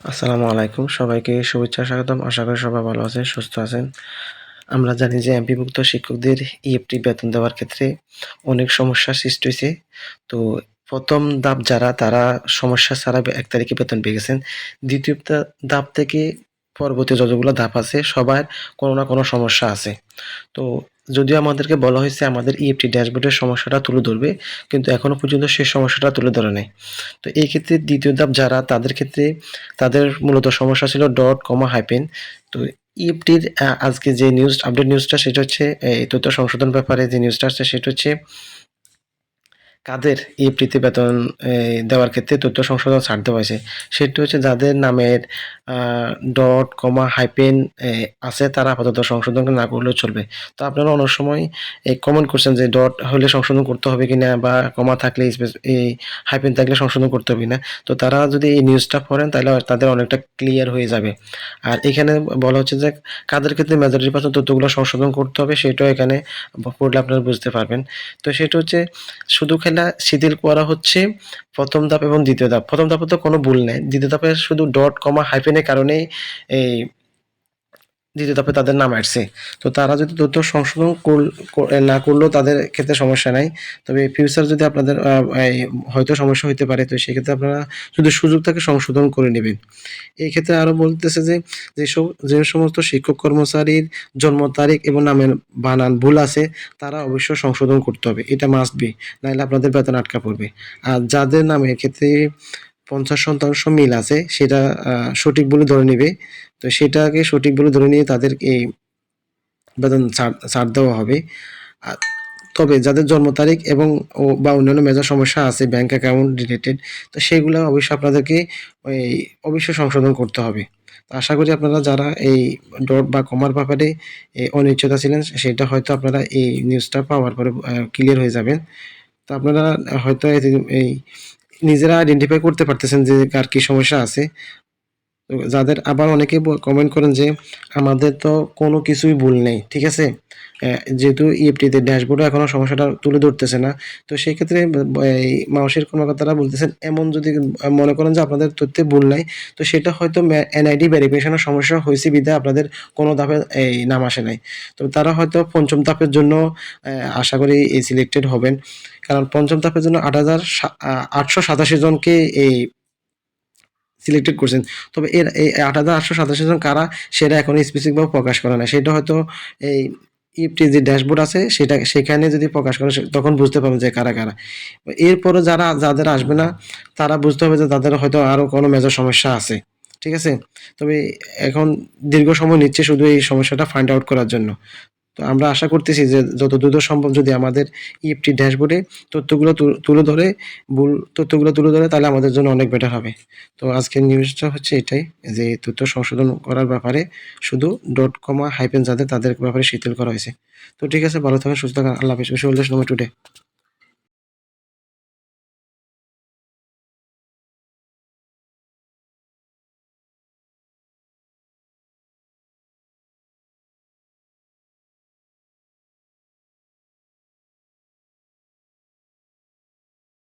আসসালামু আলাইকুম। সবাইকে শুভেচ্ছা, স্বাগতম। আশা করি সবাই ভালো আছেন, সুস্থ আছেন। আমরা জানি যে এমপিভুক্ত শিক্ষকদের ইএফটি বেতন দেওয়ার ক্ষেত্রে অনেক সমস্যার সৃষ্টি হয়েছে। তো প্রথম ধাপ যারা, তারা সমস্যা ছাড়া এক তারিখে বেতন পেয়ে গেছেন। দ্বিতীয় ধাপ থেকে পরবর্তী যতগুলো ধাপ আছে, সবার কোনো না কোনো সমস্যা আছে। তো যদিও আমাদেরকে বলা হয়েছে আমাদের ইএফটি ড্যাশবোর্ডের সমস্যাটা তুলে ধরবে, কিন্তু এখনও পর্যন্ত সেই সমস্যাটা তুলে ধরে নেই। তো এই ক্ষেত্রে দ্বিতীয় ধাপ যারা তাদের ক্ষেত্রে তাদের মূলত সমস্যা ছিল ডট কমা হাইপেন তো ইএফটির আজকে যে নিউজ আপডেট নিউজটা সেটা হচ্ছে তথ্য সংশোধন ব্যাপারে যে নিউজটা আসছে, সেটা হচ্ছে কাদের ইএফটিতে বেতন দেওয়ার ক্ষেত্রে তথ্য সংশোধন ছাড় দেওয়া হয়েছে। সেটি হচ্ছে যাদের নামের ডট, কমা, হাইপেন আছে, তারা আপাতত সংশোধন না করলেও চলবে। তো আপনারা অনেক সময় এই কমেন্ট করছেন যে ডট হলে সংশোধন করতে হবে কি না বা কমা থাকলে এই হাইপেন থাকলে সংশোধন করতে হবে না তো তারা যদি এই নিউজটা পড়েন, তাহলে তাদের অনেকটা ক্লিয়ার হয়ে যাবে। আর এখানে বলা হচ্ছে যে কাদের ক্ষেত্রে মেজরিটি পার্সেন্ট তথ্যগুলো সংশোধন করতে হবে, সেটাও এখানে পড়লে আপনারা বুঝতে পারবেন। তো সেটা হচ্ছে শুধু খেলা শিথিল করা হচ্ছে প্রথম ধাপ এবং দ্বিতীয় ধাপ। প্রথম ধাপে তো কোনো ভুল নেই। দ্বিতীয় ধাপে শুধু ডট কমা হাইফেনের কারণেই এই দ্বিতীয় ধাপে তাদের নাম আসছে। তো তারা যদি তথ্য সংশোধন না করলেও তাদের ক্ষেত্রে সমস্যা নাই। তবে ফিউচার যদি আপনাদের হয়তো সমস্যা হতে পারে, তো সেক্ষেত্রে আপনারা যদি সুযোগ থাকে সংশোধন করে নেবেন। এই ক্ষেত্রে আরও বলতেছে যে যেসব যে সমস্ত শিক্ষক কর্মচারীর জন্ম তারিখ এবং নামের বানান ভুল আছে, তারা অবশ্যই সংশোধন করতে হবে। এটা মাস্ট বি নাহলে আপনাদের বেতন আটকা পড়বে। আর যাদের নামের ক্ষেত্রে পঞ্চাশ শতাংশ মিল আছে, সেটা সঠিক বলে ধরে নেবে। তো সেটাকে সঠিক বলে ধরে নিয়ে তাদের এই বেতন ছাড় দেওয়া হবে। তবে যাদের জন্ম তারিখ এবং ও বা অন্যান্য মেজর সমস্যা আছে ব্যাংক অ্যাকাউন্ট রিলেটেড তো সেগুলো অবশ্যই আপনাদেরকে ওই অবশ্যই সংশোধন করতে হবে। আশা করি আপনারা যারা এই ডট বা কমার ব্যাপারে অনিশ্চয়তা ছিলেন, সেটা হয়তো আপনারা এই নিউজটা পাওয়ার পরে ক্লিয়ার হয়ে যাবেন। তো আপনারা হয়তো এই নিজেরা আইডেন্টিফাই করতে পারতেছেন যে কার কি সমস্যা আছে। যাদের আবার অনেকে কমেন্ট করেন যে, আমাদের তো কোনো কিছুই ভুল নেই, ঠিক আছে? যেহেতু ইএফটিতে ড্যাশবোর্ডে এখনও সমস্যাটা তুলে ধরতেছে না, তো সেই ক্ষেত্রে মাউসের কর্মকর্তারা বলতেছেন। এমন যদি মনে করেন যে আপনাদের তথ্যে ভুল নাই, তো সেটা হয়তো এনআইডি ভেরিফিকেশনের সমস্যা হয়েছে বিধায় আপনাদের কোনো ধাপে এই নাম আসে নাই। তো তারা হয়তো পঞ্চম ধাপের জন্য আশা করি এই সিলেক্টেড হবেন। কারণ পঞ্চম ধাপের জন্য আট হাজার আটশো সাতাশি জনকে এই সিলেক্টেড করছেন। তবে এর এই আট হাজার আটশো সাতাশি জন কারা, সেটা এখন স্পেসিফিকভাবে প্রকাশ করে না সেটা হয়তো এই ইফটি যে ড্যাশবোর্ড আছে, সেটা, সেখানে যদি প্রকাশ করে তখন বুঝতে পারবে যে কারা কারা। এরপরে যারা, যাদের আসবে না, তারা বুঝতে হবে যে তাদের হয়তো আরও কোনো মেজর সমস্যা আছে। ঠিক আছে? তবে এখন দীর্ঘ সময় নিচ্ছে শুধু এই সমস্যাটা ফাইন্ড আউট করার জন্য। তো আমরা আশা করতেছি যে যত দ্রুত সম্ভব যদি আমাদের ইএফটি ড্যাশবোর্ডে তথ্যগুলো তুলে ধরে, ভুল তথ্যগুলো তুলে ধরে, তাহলে আমাদের জন্য অনেক বেটার হবে। তো আজকের নিউজটা হচ্ছে এটাই, যে তথ্য সংশোধন করার ব্যাপারে শুধু ডট কমা হাইপেন যাদের, তাদের ব্যাপারে শিথিল করা হয়েছে। তো ঠিক আছে, ভালো থাকেন সুস্থ থাকেন আল্লাহ হাফিজ। Wish today